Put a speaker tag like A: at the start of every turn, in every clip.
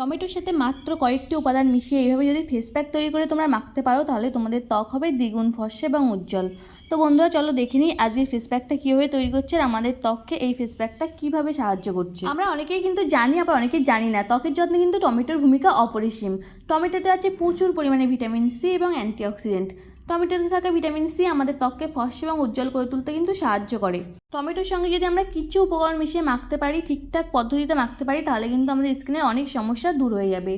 A: টমেটোর সাথে মাত্র কয়েকটি উপাদান মিশিয়ে এইভাবে যদি ফেস প্যাক তৈরি করে তোমরা মাখতে পারো, তাহলে তোমাদের ত্বক হবে দ্বিগুণ ফর্সা এবং উজ্জ্বল। তো বন্ধুরা, চলো দেখে নিই আজকের ফেস প্যাকটা কীভাবে তৈরি করছে আর আমাদের ত্বককে এই ফেস প্যাকটা কীভাবে সাহায্য করছে। আমরা অনেকেই কিন্তু জানি, আবার অনেকেই জানি না, ত্বকের যত্নে কিন্তু টমেটোর ভূমিকা অপরিসীম। টমেটোতে আছে প্রচুর পরিমাণে ভিটামিন সি এবং অ্যান্টিঅক্সিডেন্ট টমেটোতে থাকা ভিটামিন সি আমাদের ত্বককে ফর্সা এবং উজ্জ্বল করে তুলতে কিন্তু সাহায্য করে। টমেটোর সঙ্গে যদি আমরা কিছু উপকরণ মিশিয়ে মাখতে পারি, ঠিকঠাক পদ্ধতিতে মাখতে পারি, তাহলে কিন্তু আমাদের স্কিনের অনেক সমস্যা দূর হয়ে যাবে।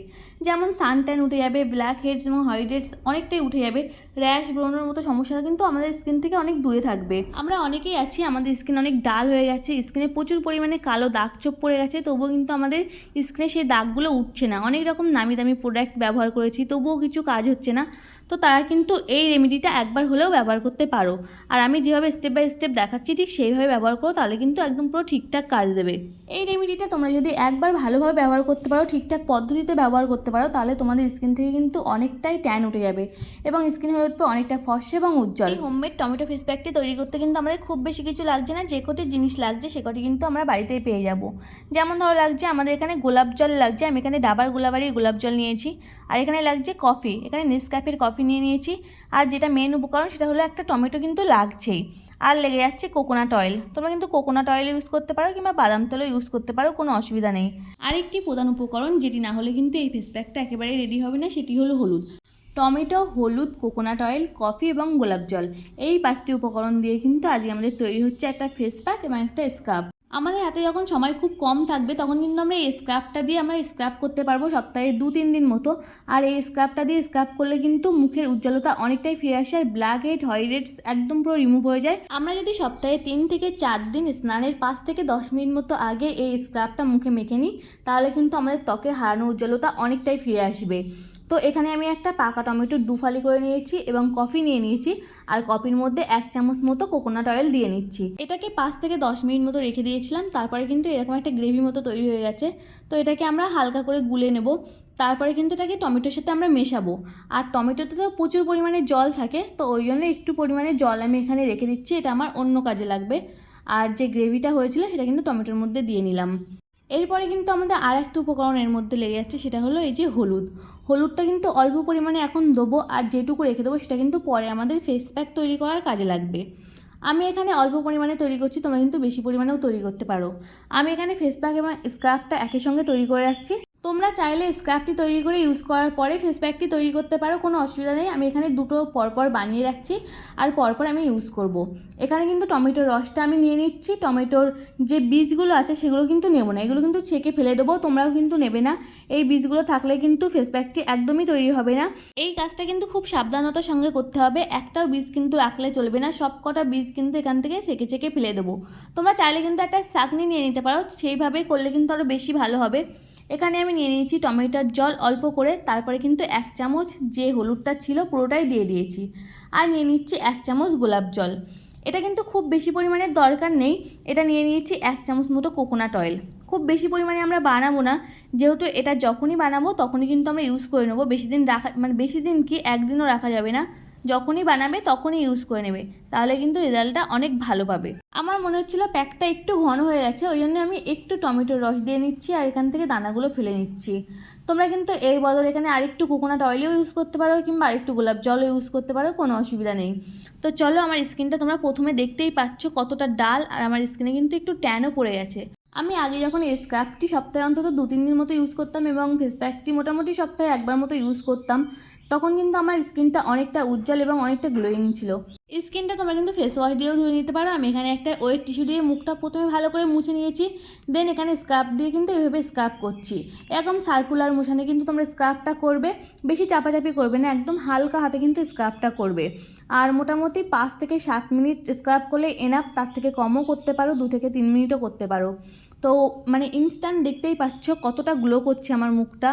A: যেমন সান ট্যান উঠে যাবে ব্ল্যাক হেডস এবং হোয়াইট হেডস অনেকটাই উঠে যাবে। র্যাশ ব্রণের মতো সমস্যা কিন্তু আমাদের স্কিন থেকে অনেক দূরে থাকবে। আমরা অনেকেই আছি, আমাদের স্কিন অনেক ডাল হয়ে গেছে স্কিনে প্রচুর পরিমাণে কালো দাগ চোপ পড়ে গেছে, তবুও কিন্তু আমাদের স্কিনে সেই দাগগুলো উঠছে না। অনেক রকম নামি দামি প্রোডাক্ট ব্যবহার করেছি, তবুও কিছু কাজ হচ্ছে না। তো তারা কিন্তু এই রেমেডিটা একবার হলেও ব্যবহার করতে পারো। আর আমি যেভাবে স্টেপ বাই স্টেপ দেখাচ্ছি, ঠিক সেইভাবে ব্যবহার করো তাহলে কিন্তু একদম পুরো ঠিকঠাক কাজ দেবে। এই রেমেডিটা তোমরা যদি একবার ভালোভাবে ব্যবহার করতে পারো ঠিকঠাক পদ্ধতিতে ব্যবহার করতে পারো তাহলে তোমাদের স্কিন থেকে কিন্তু অনেকটাই ট্যান উঠে যাবে এবং স্কিন হয়ে উঠবে অনেকটা ফর্সা এবং উজ্জ্বল। হোমমেড টমেটো ফেস প্যাকটি তৈরি করতে কিন্তু আমাদের খুব বেশি কিছু লাগছে না যে কটি জিনিস লাগছে সে কটি কিন্তু আমরা বাড়িতেই পেয়ে যাব। যেমন ধরো লাগছে আমাদের এখানে গোলাপ জল লাগছে আমি এখানে ডাবার গোলাবাড়ির গোলাপ জল নিয়েছি আর এখানে লাগছে কফি এখানে নেসক্যাফের কফি নিয়ে নিয়েছি আর যেটা মেন উপকরণ সেটা হলো একটা টমেটো কিন্তু লাগছেই। আর লেগে যাচ্ছে কোকোনাট অয়েল তোমরা কিন্তু কোকোনাট অয়েল ইউজ করতে পারো কিংবা বাদাম তেলও ইউজ করতে পারো, কোনো অসুবিধা নেই। আরেকটি প্রধান উপকরণ যেটি না হলে কিন্তু এই ফেস প্যাকটা একেবারেই রেডি হবে না, সেটি হলো হলুদ। টমেটো, হলুদ কোকোনাট অয়েল কফি এবং গোলাপ জল। এই পাঁচটি উপকরণ দিয়ে কিন্তু আজকে আমাদের তৈরি হচ্ছে একটা ফেস প্যাক এবং একটা স্ক্রাব আমাদের হাতে যখন সময় খুব কম থাকবে, তখন কিন্তু আমরা এই স্ক্রাবটা দিয়ে আমরা স্ক্রাব করতে পারব সপ্তাহে দু তিন দিন মতো। আর এই স্ক্রাবটা দিয়ে স্ক্রাব করলে কিন্তু মুখের উজ্জ্বলতা অনেকটাই ফিরে আসে আর ব্ল্যাক হেড হয়েডস একদম পুরো রিমুভ হয়ে যায়। আমরা যদি সপ্তাহে তিন থেকে চার দিন স্নানের পাঁচ থেকে দশ মিনিট মতো আগে এই স্ক্রাবটা মুখে মেখে নিই, তাহলে কিন্তু আমাদের ত্বকের হারানো উজ্জ্বলতা অনেকটাই ফিরে আসবে। তো এখানে আমি একটা পাকা টমেটো দুফালি করে নিয়েছি এবং কফি নিয়ে নিয়েছি। আর কফির মধ্যে এক চামচ মতো কোকোনাট অয়েল দিয়ে নিচ্ছি। এটাকে পাঁচ থেকে দশ মিনিট মতো রেখে দিয়েছিলাম, তারপরে কিন্তু এরকম একটা গ্রেভি মতো তৈরি হয়ে গেছে। তো এটাকে আমরা হালকা করে গুলে নেব, তারপরে কিন্তু এটাকে টমেটোর সাথে আমরা মেশাবো। আর টমেটোতে তো প্রচুর পরিমাণে জল থাকে, তো ওই জন্য একটু পরিমাণে জল আমি এখানে রেখে দিচ্ছি, এটা আমার অন্য কাজে লাগবে। আর যে গ্রেভিটা হয়েছিল, সেটা কিন্তু টমেটোর মধ্যে দিয়ে নিলাম। এরপরে কিন্তু আমাদের আর একটা উপকরণ এর মধ্যে লেগে যাচ্ছে, সেটা হলো এই যে হলুদ। হলুদটা কিন্তু অল্প পরিমাণে এখন দেবো আর যেটুকু রেখে দেবো সেটা কিন্তু পরে আমাদের ফেস প্যাক তৈরি করার কাজে লাগবে। আমি এখানে অল্প পরিমাণে তৈরি করছি, তোমরা কিন্তু বেশি পরিমাণেও তৈরি করতে পারো। আমি এখানে ফেস প্যাক এবং স্ক্রাবটা একই সঙ্গে তৈরি করে রাখছি। তোমরা চাইলে স্ক্র্যাপটি তৈরি করে ইউজ করার পরে ফেস প্যাকটি তৈরি করতে পারো, কোনো অসুবিধা নেই। আমি এখানে দুটো পরপর বানিয়ে রাখছি আর পরপর আমি ইউজ করব। এখানে কিন্তু টমেটোর রসটা আমি নিয়ে নিচ্ছি। টমেটোর যে বীজগুলো আছে সেগুলো কিন্তু নেব না। এগুলো কিন্তু ছেঁকে ফেলে দেবো, তোমরাও কিন্তু নেবে না। এই বীজগুলো থাকলে কিন্তু ফেস প্যাকটি একদমই তৈরি হবে না। এই কাজটা কিন্তু খুব সাবধানতার সঙ্গে করতে হবে। একটাও বীজ কিন্তু রাখলে চলবে না। সব কটা বীজ কিন্তু এখান থেকে ছেঁকে ছেঁকে ফেলে দেবো। তোমরা চাইলে কিন্তু একটা চাকনি নিয়ে নিতে পারো। সেইভাবে করলে কিন্তু আরও বেশি ভালো হবে। এখানে আমি নিয়ে নিয়েছি টমেটোর জল অল্প করে, তারপরে কিন্তু এক চামচ যে হলুদটা ছিল পুরোটাই দিয়ে দিয়েছি। আর নিয়ে নিচ্ছি এক চামচ গোলাপ জল। এটা কিন্তু খুব বেশি পরিমাণে দরকার নেই। এটা নিয়ে নিয়েছি এক চামচ মতো কোকোনাট অয়েল খুব বেশি পরিমাণে আমরা বানাবো না। যেহেতু এটা যখনই বানাবো, তখনই কিন্তু আমরা ইউজ করে নেব। বেশি দিন রাখা মানে বেশি দিন কি, একদিনও রাখা যাবে না। যখনই বানাবে তখনই ইউজ করে নেবে। তাহলে কিন্তু রেজাল্টটা অনেক ভালো পাবে। আমার মনে হচ্ছিল প্যাকটা একটু ঘন হয়ে গেছে, ওই জন্য আমি একটু টমেটোর রস দিয়ে নিচ্ছি আর এখান থেকে দানাগুলো ফেলে নিচ্ছি। তোমরা কিন্তু এর বদলে এখানে আরেকটু কোকোনাট অয়েলও ইউজ করতে পারো কিংবা আরেকটু গোলাপ জলও ইউজ করতে পারো, কোনো অসুবিধা নেই। তো চলো আমার স্কিনটা তোমরা প্রথমে দেখতেই পাচ্ছ কতটা ডাল আর আমার স্কিনে কিন্তু একটু ট্যানও পড়ে গেছে। আমি আগে যখন এই স্ক্রাবটি সপ্তাহে অন্তত দু তিন দিন মতো ইউজ করতাম এবং ফেস প্যাকটি মোটামুটি সপ্তাহে একবার মতো ইউজ করতাম তখন কিন্তু আমার স্কিনটা অনেকটা উজ্জ্বল এবং অনেকটা গ্লোয়িং ছিল। স্কিনটা তোমরা কিন্তু ফেস ওয়াশ দিয়েও ধুয়ে নিতে পারো। আমি এখানে একটা ওয়েট টিস্যু দিয়ে মুখটা প্রথমে ভালো করে মুছে নিয়েছি। দেন এখানে স্ক্রাব দিয়ে কিন্তু এভাবে স্ক্রাব করছি। এরকম সার্কুলার মোশনে কিন্তু তোমরা স্ক্রাবটা করবে। বেশি চাপাচাপি করবে না, একদম হালকা হাতে কিন্তু স্ক্রাবটা করবে। আর মোটামুটি পাঁচ থেকে সাত মিনিট স্ক্রাব করলে এনাফ তার থেকে কমও করতে পারো, দু থেকে তিন মিনিটও করতে পারো। তো মানে ইনস্ট্যান্ট দেখতেই পাচ্ছ কতটা গ্লো করছে আমার মুখটা।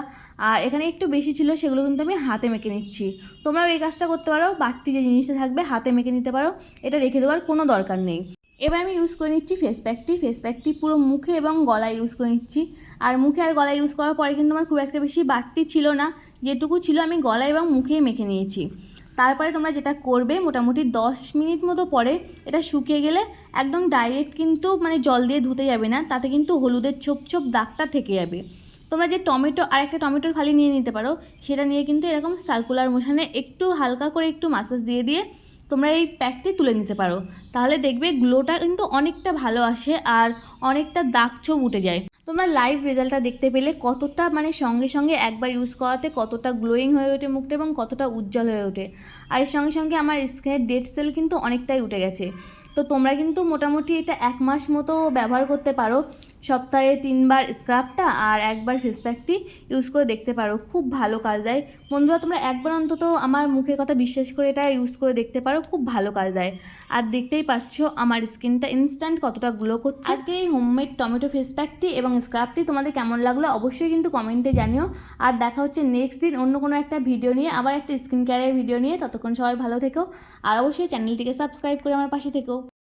A: আর এখানে একটু বেশি ছিল, সেগুলো কিন্তু আমি হাতে মেখে নিচ্ছি। তোমরাও এই কাজটা করতে পারো। বাড়তি যে জিনিসটা থাকবে, হাতে মেখে নিতে পারো। এটা রেখে দেওয়ার কোনো দরকার নেই। এবার আমি ইউজ করে নিচ্ছি ফেস প্যাকটি ফেস প্যাকটি পুরো মুখে এবং গলায় ইউজ করে নিচ্ছি। আর মুখে আর গলায় ইউজ করার পরে কিন্তু আমার খুব একটা বেশি বাড়তি ছিল না। যেটুকু ছিল আমি গলায় এবং মুখেই মেখে নিয়েছি। তারপরে তোমরা যেটা করবে, মোটামুটি দশ মিনিট মতো পরে এটা শুকিয়ে গেলে একদম ডাইরেক্ট কিন্তু মানে জল দিয়ে ধুতে যাবে না। তাতে কিন্তু হলুদের ছোপ ছোপ দাগটা থেকে যাবে। তোমরা যে টমেটো আর একটা টমেটোর খালি নিয়ে নিতে পারো। সেটা নিয়ে কিন্তু এরকম সার্কুলার মোশানে একটু হালকা করে একটু মাসাজ দিয়ে দিয়ে তোমরা এই প্যাকটি তুলে নিতে পারো। তাহলে দেখবে গ্লোটা কিন্তু অনেকটা ভালো আসে আর অনেকটা দাগ ছোপ উঠে যায়। তোমরা লাইভ রেজাল্টটা দেখতে পেলে কতটা মানে সঙ্গে সঙ্গে একবার ইউজ করাতে কতটা গ্লোয়িং হয়ে ওঠে মুখটা এবং কতটা উজ্জ্বল হয়ে ওঠে। আর এর সঙ্গে সঙ্গে আমার স্কিনের ডেড সেল কিন্তু অনেকটাই উঠে গেছে। তো তোমরা কিন্তু মোটামুটি এটা এক মাস মতো ব্যবহার করতে পারো। সপ্তাহে তিনবার স্ক্রাবটা আর একবার ফেস প্যাকটি ইউজ করে দেখতে পারো। খুব ভালো কাজ দেয়। বন্ধুরা, তোমরা একবার অন্তত আমার মুখের কথা বিশ্বাস করে এটা ইউজ করে দেখতে পারো, খুব ভালো কাজ দেয়। আর দেখতেই পাচ্ছ আমার স্কিনটা ইনস্ট্যান্ট কতটা গ্লো করছে। আজকের এই হোমমেড টমেটো ফেস প্যাকটি এবং স্ক্রাবটি তোমাদের কেমন লাগল অবশ্যই কিন্তু কমেন্টে জানিও। আর দেখা হচ্ছে নেক্সট দিন অন্য কোনো একটা ভিডিও নিয়ে, আবার একটা স্কিন কেয়ারের ভিডিও নিয়ে। ততক্ষণ সবাই ভালো থেকো। আর অবশ্যই চ্যানেলটিকে সাবস্ক্রাইব করে আমার পাশে থেকো।